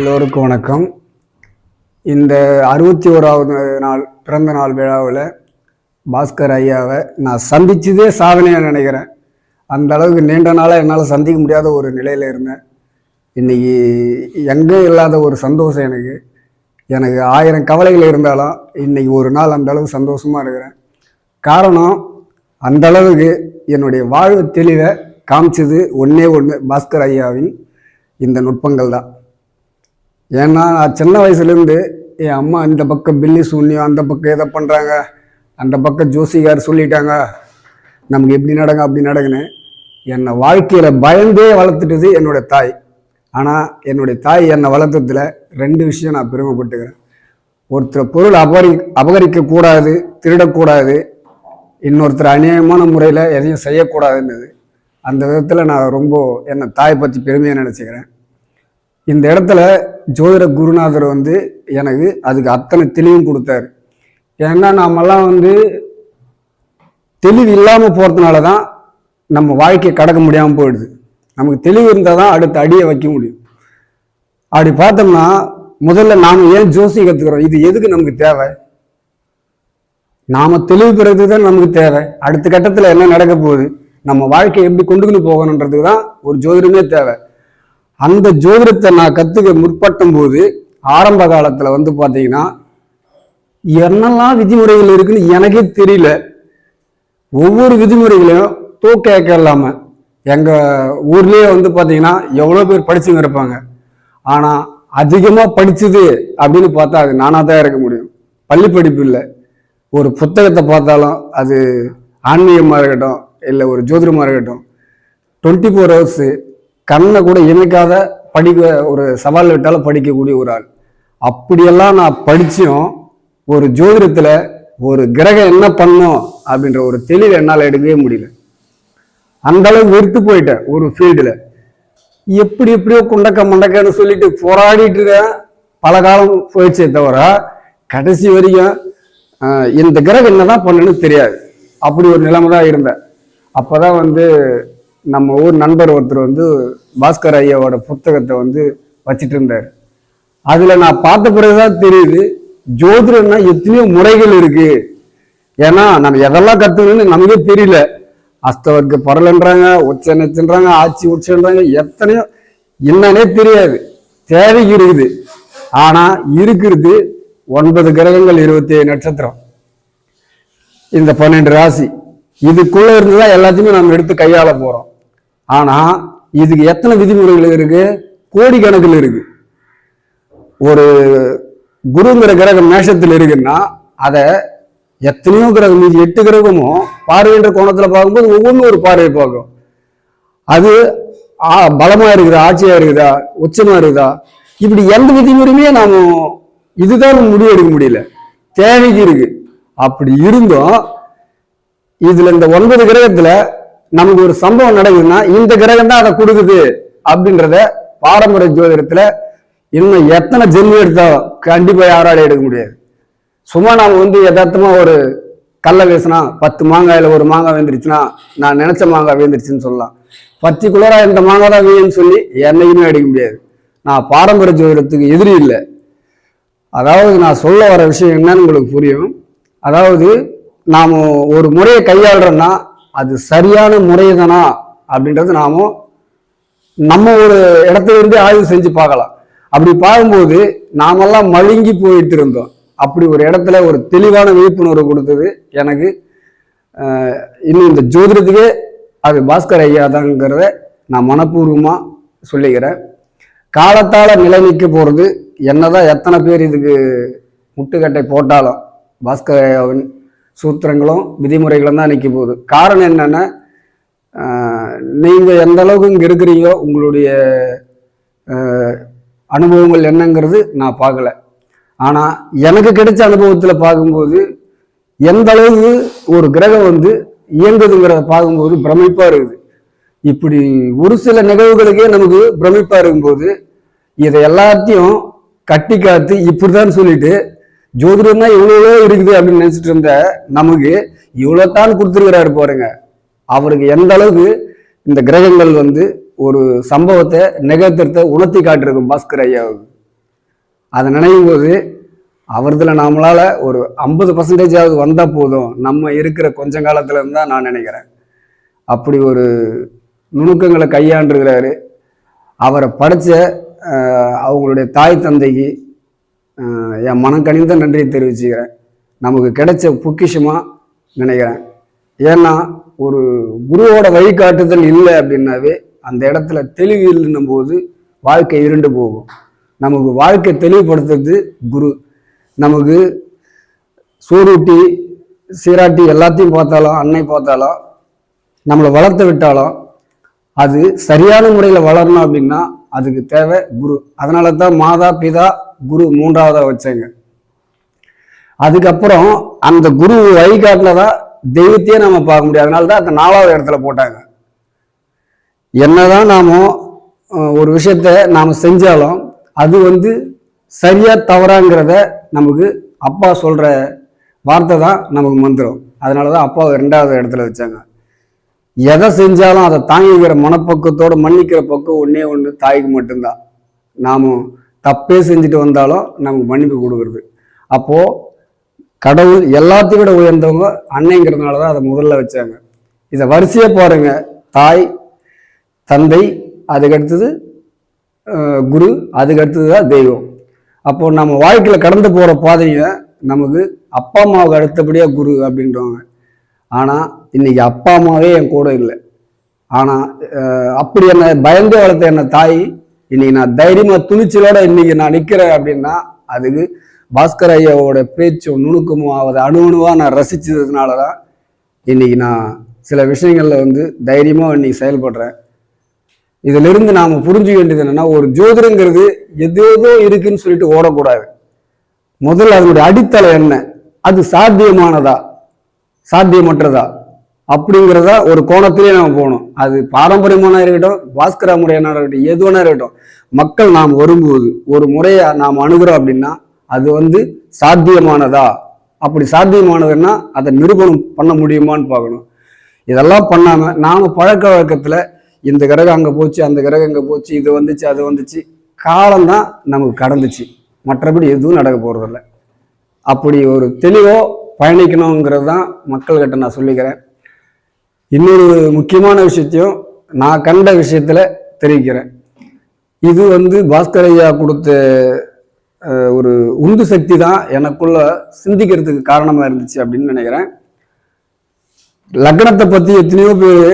எல்லோருக்கும் வணக்கம். இந்த அறுபத்தி ஓராவது நாள் பிறந்த நாள் விழாவில் பாஸ்கர் ஐயாவை நான் சந்திச்சதே சாதனையாக நினைக்கிறேன். அந்த அளவுக்கு நீண்ட நாளாக என்னால் சந்திக்க முடியாத ஒரு நிலையில் இருந்தேன். இன்றைக்கி எங்கே இல்லாத ஒரு சந்தோஷம் எனக்கு. எனக்கு ஆயிரம் கவலைகள் இருந்தாலும் இன்றைக்கி ஒரு நாள் அந்த அளவுக்கு சந்தோஷமாக இருக்கிறேன். காரணம் அந்த அளவுக்கு என்னுடைய வாழ்வு தெளிவை காமிச்சது ஒன்றே ஒன்று பாஸ்கர் ஐயாவின் இந்த நுட்பங்கள் தான். ஏன்னா நான் சின்ன வயசுலேருந்து என் அம்மா இந்த பக்கம் பில்லி சூன்யம் அந்த பக்கம் எதை பண்ணுறாங்க அந்த பக்கம் ஜோசிகார் சொல்லிட்டாங்க நமக்கு எப்படி நடங்க அப்படி நடக்குன்னு. என்னை வாழ்க்கையில் பயந்தே வளர்த்துட்டது என்னுடைய தாய். ஆனால் என்னுடைய தாய் என்னை வளர்த்ததில் ரெண்டு விஷயம் நான் பெருமைப்பட்டுக்கிறேன். ஒருத்தர் பொருள் அபகரி அபகரிக்கக்கூடாது திருடக்கூடாது இன்னொருத்தர் அநியாயமான முறையில் எதையும் செய்யக்கூடாதுன்னுது அந்த விதத்தில் நான் ரொம்ப என்னை தாய் பற்றி பெருமையாக நினச்சிக்கிறேன். இந்த இடத்துல ஜோதிட குருநாதர் வந்து எனக்கு அதுக்கு அத்தனை தெளிவும் கொடுத்தாரு. ஏன்னா நாமெல்லாம் வந்து தெளிவு இல்லாமல் போகிறதுனால தான் நம்ம வாழ்க்கையை கடக்க முடியாமல் போயிடுது. நமக்கு தெளிவு இருந்தால் தான் அடுத்த அடியை வைக்க முடியும். அப்படி பார்த்தோம்னா முதல்ல நாம் ஏன் ஜோசி கற்றுக்கிறோம் இது எதுக்கு நமக்கு தேவை? நாம் தெளிவு பெறது தான் நமக்கு தேவை. அடுத்த கட்டத்தில் என்ன நடக்க போகுது? நம்ம வாழ்க்கையை எப்படி கொண்டுக்கிட்டு போகணுன்றதுக்கு தான் ஒரு ஜோதிடமே தேவை. அந்த ஜோதிடத்தை நான் கற்றுக்க முற்பட்டும் போது ஆரம்ப காலத்தில் வந்து பார்த்தீங்கன்னா என்னெல்லாம் விதிமுறைகள் இருக்குன்னு எனக்கே தெரியல. ஒவ்வொரு விதிமுறைகளையும் தூக்க இல்லாமல் எங்கள் ஊர்லேயே வந்து பார்த்தீங்கன்னா எவ்வளோ பேர் படிச்சுங்க இருப்பாங்க. ஆனால் அதிகமாக படிச்சது அப்படின்னு பார்த்தா அது நானாக தான் இருக்க முடியும். பள்ளி படிப்பு இல்லை. ஒரு புத்தகத்தை பார்த்தாலும் அது ஆன்மீகமாக இருக்கட்டும் இல்லை ஒரு ஜோதிடமாக இருக்கட்டும் டுவெண்ட்டி ஃபோர் ஹவர்ஸு கண்ணை கூட இணைக்காத படிக்க ஒரு சவால் விட்டாலும் படிக்கக்கூடிய ஒரு ஆள். அப்படியெல்லாம் நான் படித்தும் ஒரு ஜோதிடத்தில் ஒரு கிரகம் என்ன பண்ணும் அப்படின்ற ஒரு தெளிவு என்னால் எடுக்கவே முடியல. அந்த அளவுக்கு வெறுத்து போயிட்டேன் ஒரு ஃபீல்டில் எப்படி எப்படியோ குண்டக்க மண்டக்கன்னு சொல்லிட்டு போராடிட்டு இருக்கேன். பல காலம் போயிடுச்சே தவிர கடைசி வரைக்கும் இந்த கிரகம் என்னதான் பண்ணுன்னு தெரியாது. அப்படி ஒரு நிலைமை தான் இருந்தேன். அப்போ தான் வந்து நம்ம ஊர் நண்பர் ஒருத்தர் வந்து பாஸ்கர் ஐயாவோட புத்தகத்தை வந்து வச்சிட்டு இருந்தார் அதில் நான் பார்த்த பிறகுதான் தெரியுது ஜோதிடம்னா எத்தனையோ முறைகள் இருக்கு. ஏன்னா நம்ம எதெல்லாம் கற்றுக்கணும்னு நமக்கே தெரியல. அஸ்தவர்க்கு பரலன்றாங்க உச்ச நச்சுன்றாங்க ஆட்சி உச்சன்றாங்க எத்தனையோ என்னன்னே தெரியாது. தேவைக்கு இருக்குது. ஆனால் இருக்கிறது ஒன்பது கிரகங்கள் இருபத்தி ஏழு நட்சத்திரம். இந்த பன்னெண்டு ராசி. இதுக்குள்ளே இருந்து தான் எல்லாத்தையுமே நம்ம எடுத்து கையாள போகிறோம் ஆனா இதுக்கு எத்தனை விதிமுறைகள் இருக்கு? கோடிக்கணக்கில் இருக்கு. ஒரு குருங்கிற கிரகம் மேஷத்தில் இருக்குன்னா அதை எத்தனையோ கிரகம் மீதி எட்டு கிரகமும் பார்வைன்ற கோணத்தில் பார்க்கும்போது ஒவ்வொன்றும் ஒரு பார்வை பார்க்கும். அது ஆ, பலமா இருக்குதா ஆட்சியா இருக்குதா உச்சமா இருக்குதா? இப்படி எந்த விதிமுறையுமே நாம இதுதான் முடிவு எடுக்க முடியல. தேவைக்கு இருக்கு. அப்படி இருந்தும் இதுல இந்த ஒன்பது கிரகத்துல நமக்கு ஒரு சம்பவம் நடக்குதுன்னா இந்த கிரகம் தான் அதை கொடுக்குது அப்படின்றத பாரம்பரிய ஜோதிடத்துல இன்னும் எத்தனை ஜென்மம் எடுத்தா கண்டிப்பா யாராலையும் எடுக்க முடியாது. சும்மா நாம வந்து யதார்த்தமா ஒரு கல்லை வீசினா பத்து மாங்காயில ஒரு மாங்காய் வேந்துருச்சுன்னா நான் நினைச்ச மாங்காய் வேந்துருச்சுன்னு சொல்லலாம். பர்டிகுலரா இந்த மாங்காய் தான் வேணும்னு சொல்லி என்னைக்குமே அடிக்க முடியாது. நான் பாரம்பரிய ஜோதிடத்துக்கு எதிரி இல்லை. அதாவது நான் சொல்ல வர விஷயம் என்னன்னு உங்களுக்கு புரியும். அதாவது நாம் ஒரு முறையை கையாளுறோம்னா அது சரியான முறை தானா அப்படின்றது நாம நம்ம ஒரு இடத்துல இருந்து ஆய்வு செஞ்சு பார்க்கலாம். அப்படி பார்க்கும்போது நாமெல்லாம் மழுங்கி போயிட்டு இருந்தோம். அப்படி ஒரு இடத்துல ஒரு தெளிவான விழிப்புணர்வு கொடுத்தது எனக்கு இன்னும் இந்த ஜோதிடத்துக்கே அது பாஸ்கர் ஐயா தாங்கிறத நான் மனப்பூர்வமாக சொல்லிக்கிறேன். காலத்தால் நிலை நிற்க போகிறது என்னதான் எத்தனை பேர் இதுக்கு முட்டுக்கட்டை போட்டாலும் பாஸ்கர் ஐயாவின் சூத்திரங்களும் விதிமுறைகளும் தான் நிற்க போகுது. காரணம் என்னென்னா நீங்கள் எந்த அளவுக்கு இங்கே இருக்கிறீங்களோ உங்களுடைய அனுபவங்கள் என்னங்கிறது நான் பார்க்கல. ஆனால் எனக்கு கிடைச்ச அனுபவத்தில் பார்க்கும்போது எந்த அளவுக்கு ஒரு கிரகம் வந்து இயங்குதுங்கிறத பார்க்கும்போது பிரமிப்பாக இருக்குது. இப்படி ஒரு சில நிகழ்வுகளுக்கே நமக்கு பிரமிப்பாக இருக்கும்போது இதை எல்லாத்தையும் கட்டி காத்து இப்படிதான் சொல்லிட்டு ஜோதிடம்னா இவ்வளோ இருக்குது அப்படின்னு நினைச்சிட்டு இருந்த நமக்கு இவ்வளோ தான் கொடுத்துருக்கிறாரு பாருங்க. அவருக்கு எந்த அளவுக்கு இந்த கிரகங்கள் வந்து ஒரு சம்பவத்தை நிகழ்த்துறத உணர்த்தி காட்டிருக்கும் பாஸ்கர் ஐயாவுக்கு. அதை நினைக்கும் போது அவர்தில் நாமளால ஒரு ஐம்பது பர்சன்டேஜாவது வந்தால் போதும். நம்ம இருக்கிற கொஞ்ச காலத்துல தான் நான் நினைக்கிறேன். அப்படி ஒரு நுணுக்கங்களை கையாண்டுருக்கிறாரு. அவரை படைச்ச அவங்களுடைய தாய் தந்தைக்கு என் மனம் கனிந்த நன்றியை தெரிவிச்சுக்கிறேன். நமக்கு கிடைச்ச பொக்கிஷமாக நினைக்கிறேன். ஏன்னா ஒரு குருவோட வழிகாட்டுதல் இல்லை அப்படின்னாவே அந்த இடத்துல தெளிவு இல்லைன்னும் போது வாழ்க்கை இருண்டு போகும். நமக்கு வாழ்க்கை தெளிவுபடுத்துறது குரு. நமக்கு சோறுட்டி சீராட்டி எல்லாத்தையும் பார்த்தாலும் அன்னை பார்த்தாலும் நம்மளை வளர்த்து விட்டாலும் அது சரியான முறையில் வளரணும் அப்படின்னா அதுக்கு தேவை குரு. அதனால தான் மாதா பிதா குரு மூன்றாவதாக வச்சாங்க. அதுக்கப்புறம் அந்த குரு வழிகாட்டில் தான் தெய்வத்தையே நம்ம பார்க்க முடியும் அதனால தான் அந்த நாலாவது இடத்துல போட்டாங்க. என்னதான் நாம் ஒரு விஷயத்த நாம் செஞ்சாலும் அது வந்து சரியா தவறாங்கிறத நமக்கு அப்பா சொல்கிற வார்த்தை தான் நமக்கு மந்திரம். அதனால தான் அப்பாவை ரெண்டாவது இடத்துல வச்சாங்க. எதை செஞ்சாலும் அதை தாங்கிக்கிற மனப்பக்கத்தோடு மன்னிக்கிற பக்கம் ஒன்றே ஒன்று தாய்க்கு மட்டும்தான். நாம் தப்பே செஞ்சுட்டு வந்தாலும் நமக்கு மன்னிப்பு கொடுக்குறது. அப்போது கடவுள் எல்லாத்தையும் விட உயர்ந்தவங்க அன்னைங்கிறதுனால தான் அதை முதல்ல வச்சாங்க. இதை வரிசையாக பாருங்க. தாய் தந்தை அதுக்கடுத்தது குரு அதுக்கடுத்தது தான் தெய்வம். அப்போது நம்ம வாழ்க்கையில் கடந்து போகிற பாதைங்க நமக்கு அப்பா அம்மாவுக்கு அடுத்தபடியாக குரு அப்படின்றவங்க. ஆனால் இன்னைக்கு அப்பா அம்மாவே என் கூட இல்லை. ஆனால் அப்படி என்னை பயந்து வளர்த்த என்னை தாய் இன்னைக்கு நான் தைரியமாக துணிச்சலோட இன்னைக்கு நான் நிற்கிறேன் அப்படின்னா அதுக்கு பாஸ்கர் ஐயாவோட பேச்சும் நுணுக்கமும் அதை அணு அணுவாக நான் ரசிச்சதுனால தான் இன்னைக்கு நான் சில விஷயங்களில் வந்து தைரியமாக இன்னைக்கு செயல்படுறேன். இதிலிருந்து நாம் புரிஞ்சுக்க வேண்டியது என்னன்னா ஒரு ஜோதிடங்கிறது எது ஏதோ இருக்குன்னு சொல்லிட்டு ஓடக்கூடாது. முதல்ல அதனுடைய அடித்தளம் என்ன? அது சாத்தியமானதா? சாத்தியமற்றதா? அப்படிங்கிறத ஒரு கோணத்திலே நம்ம போகணும். அது பாரம்பரியமான இருக்கட்டும் பாஸ்கரா முறையான இருக்கட்டும் எது வேணா இருக்கட்டும். மக்கள் நாம் வரும்போது ஒரு முறையை நாம் அணுகிறோம் அப்படின்னா அது வந்து சாத்தியமானதா? அப்படி சாத்தியமானதுன்னா அதை நிரூபணம் பண்ண முடியுமான்னு பார்க்கணும். இதெல்லாம் பண்ணாமல் நாம் பழக்க வழக்கத்தில் இந்த கிரகம் அங்கே போச்சு அந்த கிரகம் இங்கே போச்சு இது வந்துச்சு அது வந்துச்சு காலம்தான் நமக்கு கடந்துச்சு. மற்றபடி எதுவும் நடக்க போகிறதில்ல அப்படி ஒரு தெளிவோ பயணிக்கணுங்கிறது தான் மக்கள்கிட்ட நான் சொல்லிக்கிறேன். இன்னொரு முக்கியமான விஷயத்தையும் நான் கண்ட விஷயத்தில் தெரிவிக்கிறேன். இது வந்து பாஸ்கர் ஐயா கொடுத்த ஒரு உந்து சக்தி தான் எனக்குள்ள சிந்திக்கிறதுக்கு காரணமாக இருந்துச்சு அப்படின்னு நினைக்கிறேன். லக்னத்தை பற்றி எத்தனையோ பேர்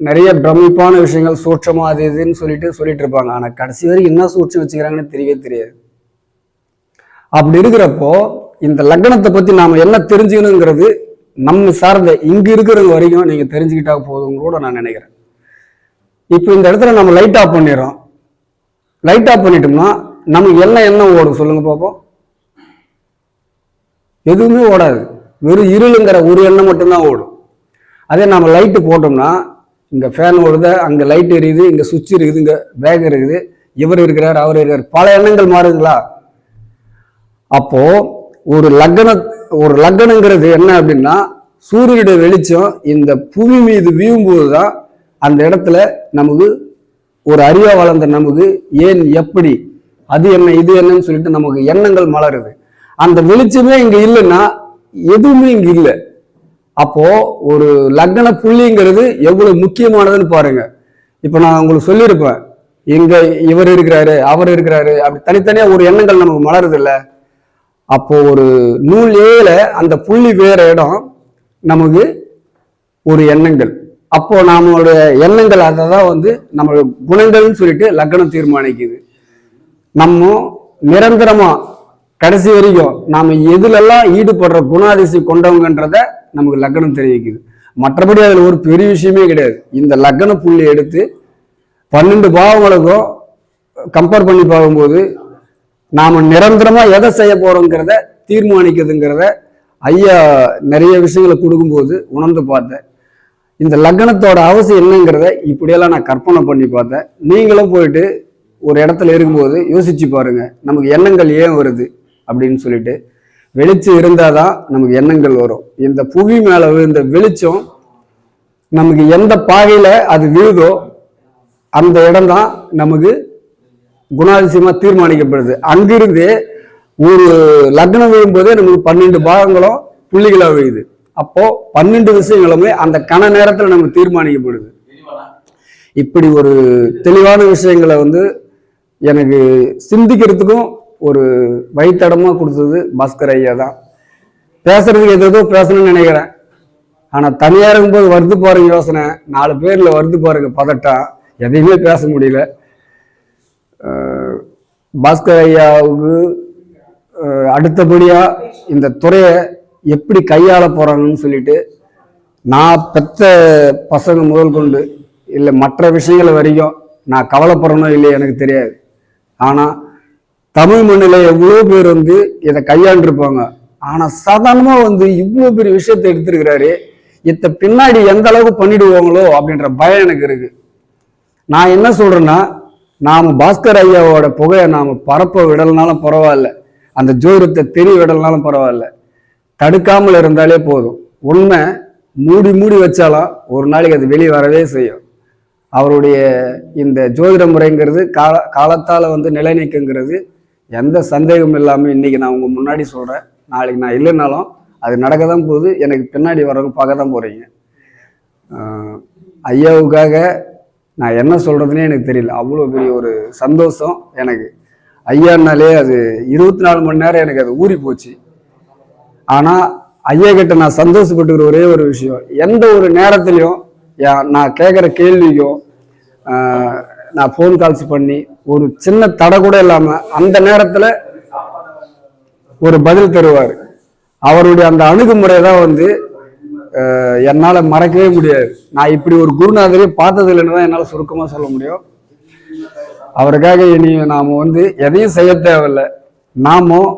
நிறைய பிரமிப்பான விஷயங்கள் சூட்சமாக அது இதுன்னு சொல்லிட்டு சொல்லிட்டு இருப்பாங்க. ஆனால் கடைசி வரைக்கும் என்ன சூட்சம் வச்சுக்கிறாங்கன்னு தெரியவே தெரியாது. அப்படி இருக்கிறப்போ இந்த லக்னத்தை பற்றி நாம் என்ன தெரிஞ்சுக்கணுங்கிறது நம்ம சார்ந்த இங்க இருக்கிறவங்க வரைக்கும் நீங்க தெரிஞ்சுக்கிட்டா போதும் கூட நான் நினைக்கிறேன். இப்போ இந்த இடத்துல நம்ம லைட் ஆஃப் பண்ணிடுறோம். லைட் ஆஃப் பண்ணிட்டோம்னா நமக்கு எல்லாம் என்ன ஓடும் சொல்லுங்க பாப்போம். எதுவுமே ஓடாது. வெறும் இருளுங்கிற ஒரு எண்ணம் மட்டும்தான் ஓடும். அதே நம்ம லைட்டு போட்டோம்னா இங்க ஃபேன் ஓடுது அங்க லைட் எரியுது இங்க சுவிட்ச் இருக்குது இங்க பேக் இருக்குது. இவர் இருக்கிறார் அவர் இருக்கிறார். பல எண்ணங்கள் மாறுங்களா அப்போ ஒரு லக்ன ஒரு லக்னங்கிறது என்ன அப்படின்னா சூரியனுடைய வெளிச்சம் இந்த புவி மீது வீழும்போது தான் அந்த இடத்துல நமக்கு ஒரு அறிவா வளர்ந்த நமக்கு ஏன் எப்படி அது என்ன இது என்னன்னு சொல்லிட்டு நமக்கு எண்ணங்கள் மலருது. அந்த வெளிச்சமே இங்க இல்லைன்னா எதுவுமே இங்க இல்லை. அப்போ ஒரு லக்ன புள்ளிங்கிறது எவ்வளவு முக்கியமானதுன்னு பாருங்க. இப்ப நான் உங்களுக்கு சொல்லியிருப்பேன். இங்க இவர் இருக்கிறாரு அவர் இருக்கிறாரு அப்படி தனித்தனியா ஒரு எண்ணங்கள் நமக்கு மலருது இல்லை அப்போ ஒரு நூல் ஏல அந்த புள்ளி வேற இடம் நமக்கு ஒரு எண்ணங்கள். அப்போ நம்மளுடைய எண்ணங்கள் அதை தான் வந்து நம்ம குணங்கள்னு சொல்லிட்டு லக்னம் தீர்மானிக்குது. நம்ம நிரந்தரமா கடைசி வரைக்கும் நாம் எதுலெல்லாம் ஈடுபடுற குணாதிசி கொண்டவங்கன்றத நமக்கு லக்னம் தெரிவிக்குது. மற்றபடி அதில் ஒரு பெரிய விஷயமே கிடையாது. இந்த லக்ன புள்ளி எடுத்து பன்னெண்டு பாவங்களுக்கும் கம்பேர் பண்ணி பார்க்கும்போது நாம் நிரந்தரமாக எதை செய்ய போகிறோங்கிறத தீர்மானிக்குதுங்கிறத ஐயா நிறைய விஷயங்களை கொடுக்கும்போது உணர்ந்து பார்த்தேன். இந்த லக்னத்தோட அவசியம் என்னங்கிறத இப்படியெல்லாம் நான் கற்பனை பண்ணி பார்த்தேன். நீங்களும் போயிட்டு ஒரு இடத்துல இருக்கும்போது யோசிச்சு பாருங்க நமக்கு எண்ணங்கள் ஏன் வருது அப்படின்னு சொல்லிட்டு. வெளிச்சம் இருந்தால் தான் நமக்கு எண்ணங்கள் வரும். இந்த புவி மேலே விழுந்த வெளிச்சம் நமக்கு எந்த பாகையில் அது விழுதோ அந்த இடம்தான் நமக்கு குணாதிசயமாக தீர்மானிக்கப்படுது. அங்கிருந்தே ஒரு லக்னம் விழும்போதே நமக்கு பன்னெண்டு பாகங்களும் புள்ளிகளோ விழுது அப்போ பன்னெண்டு விஷயங்களுமே அந்த கண நேரத்தில் நமக்கு தீர்மானிக்கப்படுது. இப்படி ஒரு தெளிவான விஷயங்களை வந்து எனக்கு சிந்திக்கிறதுக்கும் ஒரு வழித்தடமாக கொடுத்தது பாஸ்கர் ஐயா தான். பேசுறதுக்கு எது பேசணும்னு நினைக்கிறேன். ஆனால் தனியாக இருக்கும்போது வருது போகிற யோசனை. நாலு பேரில் வருது போறீங்க பதட்டம் எதையுமே பேச முடியல. பாஸ்கர் ஐயாவுக்கு அடுத்தபடியாக இந்த துறையை எப்படி கையாள போகிறாங்கன்னு சொல்லிட்டு நான் பெத்த பசங்க முதல் கொண்டு இல்லை மற்ற விஷயங்கள் வரைக்கும் நான் கவலைப்படுறனோ இல்லையோ எனக்கு தெரியாது. ஆனால் தமிழ் மண்ணில் எவ்வளோ பேர் வந்து இதை கையாண்டிருப்பாங்க. ஆனால் சாதாரணமாக வந்து இவ்வளோ பெரிய விஷயத்தை எடுத்திருக்கிறாரு. இத்த பின்னாடி எந்த அளவுக்கு பண்ணிடுவாங்களோ அப்படின்ற பயம் எனக்கு இருக்கு. நான் என்ன சொல்றேன்னா நாம் பாஸ்கர் ஐயாவோட புகையை நாம் பரப்ப விடலனாலும் பரவாயில்ல. அந்த ஜோதிடத்தை தெரிய விடலனாலும் பரவாயில்ல. தடுக்காமல் இருந்தாலே போதும். உண்மை மூடி மூடி வச்சாலும் ஒரு நாளைக்கு அது வெளியே வரவே செய்யும். அவருடைய இந்த ஜோதிட முறைங்கிறது கால காலத்தால் வந்து நிலைநிற்குங்கிறது எந்த சந்தேகமும் இல்லாமல் இன்னைக்கு நான் உங்கள் முன்னாடி சொல்கிறேன் நாளைக்கு நான் இல்லைனாலும் அது நடக்க தான் போகுது. எனக்கு பின்னாடி வரவங்க பார்க்க தான் போகிறீங்க ஐயாவுக்காக நான் என்ன சொல்கிறதுனே எனக்கு தெரியல. அவ்வளோ பெரிய ஒரு சந்தோஷம் எனக்கு. ஐயானாலே அது இருபத்தி நாலு மணி நேரம் எனக்கு அது ஊறி போச்சு. ஆனால் ஐயா கிட்ட நான் சந்தோஷப்பட்டுக்கிற ஒரே ஒரு விஷயம் எந்த ஒரு நேரத்துலையும் நான் கேட்குற கேள்விக்கும் நான் ஃபோன் கால்ஸ் பண்ணி ஒரு சின்ன தடை கூட இல்லாமல் அந்த நேரத்தில் ஒரு பதில் தருவார். அவருடைய அந்த அணுகுமுறை தான் வந்து என்னால் மறக்கவே முடியாது. நான் இப்படி ஒரு குருநாதரை பார்த்தது இல்லைன்னு தான் என்னால் சுருக்கமாக சொல்ல முடியும். அவருக்காக இனி நாம வந்து எதையும் செய்ய தேவையில்லை. நாமும்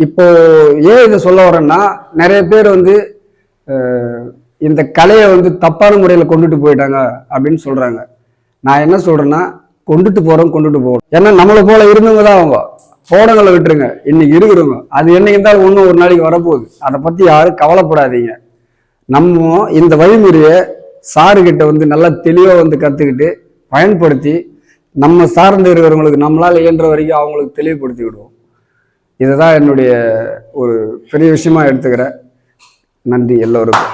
இப்போ ஏன் இதை சொல்ல வரேன்னா நிறைய பேர் வந்து இந்த கலையை வந்து தப்பான முறையில் கொண்டுட்டு போயிட்டாங்க அப்படின்னு சொல்கிறாங்க நான் என்ன சொல்கிறேன்னா கொண்டுட்டு போகிறோம் கொண்டுட்டு போகிறோம் ஏன்னா நம்மளை போல இருந்தவங்க தான் அவங்க. போனங்களை விட்டுருங்க. இன்னைக்கு இருக்கிறவங்க. அது என்னைக்கு இருந்தாலும் ஒன்றும் ஒரு நாளைக்கு வரப்போகுது. அதை பற்றி யாரும் கவலைப்படாதீங்க. நம்ம இந்த வழிமுறையை சாருக்கிட்ட வந்து நல்லா தெளிவாக வந்து கற்றுக்கிட்டு பயன்படுத்தி நம்ம சார்ந்து இருக்கிறவங்களுக்கு நம்மளால் இயன்ற வரைக்கும் அவங்களுக்கு தெளிவுபடுத்தி விடுவோம் இதுதான் என்னுடைய ஒரு பெரிய விஷயமா எடுத்துக்கிறேன். நன்றி எல்லோருக்கும்.